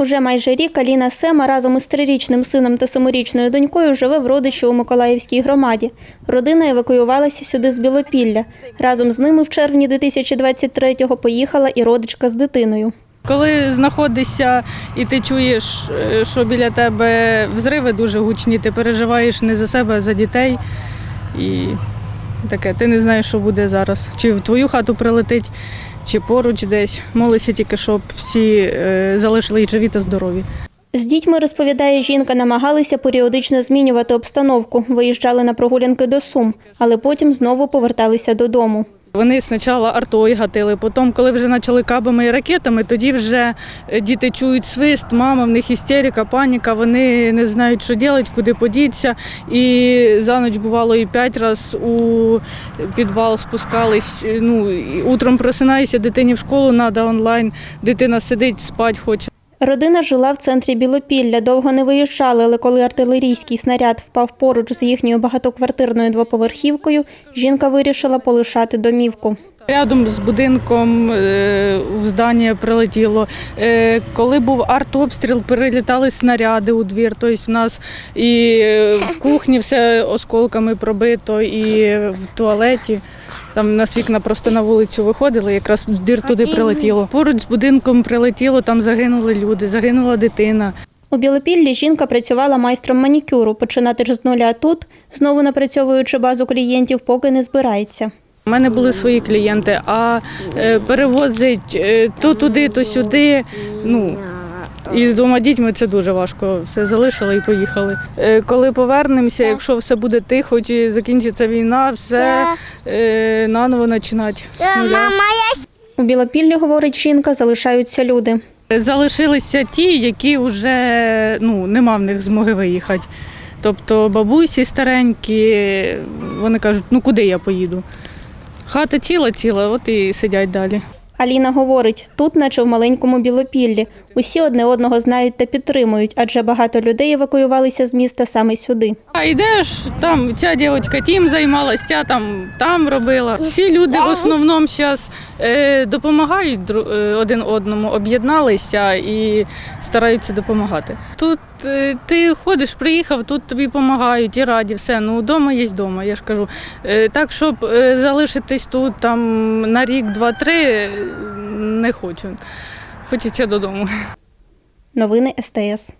Уже майже рік Аліна Сема разом із трирічним сином та семирічною донькою живе в родичі у Миколаївській громаді. Родина евакуювалася сюди з Білопілля. Разом з ними в червні 2023-го поїхала і родичка з дитиною. Коли знаходишся і ти чуєш, е, що біля тебе взриви дуже гучні, ти переживаєш не за себе, а за дітей. І таке, ти не знаєш, що буде зараз. Чи в твою хату прилетить, чи поруч десь. Молися тільки, щоб всі залишили залишились живі та здорові. З дітьми, розповідає жінка, намагалися періодично змінювати обстановку, виїжджали на прогулянки до Сум, але потім знову поверталися додому. Вони спочатку артою гатили, потім, коли вже почали кабами і ракетами, тоді вже е, діти чують свист, мама, в них істерика, паніка, вони не знають, що робити, куди подітися. І за ніч бувало і п'ять разів у підвал спускались. Ну, і утром просинаєшся, дитині в школу треба онлайн, дитина сидить, спать хоче. Родина жила в центрі Білопілля, довго не виїжджали, але коли артилерійський снаряд впав поруч з їхньою багатоквартирною двоповерхівкою, жінка вирішила полишати домівку. Рядом з будинком е, в здання прилетіло. Е, Коли був артобстріл, перелітали снаряди у двір. Тобто в нас і е, в кухні все осколками пробито, і в туалеті. Там у нас вікна просто на вулицю виходили, якраз двір туди прилетіло. Поруч з будинком прилетіло, там загинули люди, загинула дитина. У Білопіллі жінка працювала майстром манікюру. Починати ж з нуля тут, знову напрацьовуючи базу клієнтів, поки не збирається. У мене були свої клієнти, а е, перевозить е, то туди, то сюди. Ну і з двома дітьми це дуже важко. Все залишили і поїхали. Е, Коли повернемося, якщо все буде тихо, чи закінчиться війна, все е, наново починати з нуля. У Білопіллі, говорить жінка, залишаються люди. Залишилися ті, які вже ну, нема в них змоги виїхати. Тобто бабусі старенькі, вони кажуть, ну куди я поїду? Хата ціла ціла, от і сидять далі. Аліна говорить, тут, наче в маленькому Білопіллі, усі одне одного знають та підтримують, адже багато людей евакуювалися з міста саме сюди. А йдеш, там ця дівчинка тим займалась, ця там, там робила. Всі люди в основному зараз е, допомагають е, один одному, об'єдналися і стараються допомагати. Тут е, ти ходиш, приїхав, тут тобі допомагають і раді, все. Ну, вдома є вдома, я ж кажу. Так, щоб залишитись тут там на рік, два-три, не хочу. Хочеться додому. Новини СТС.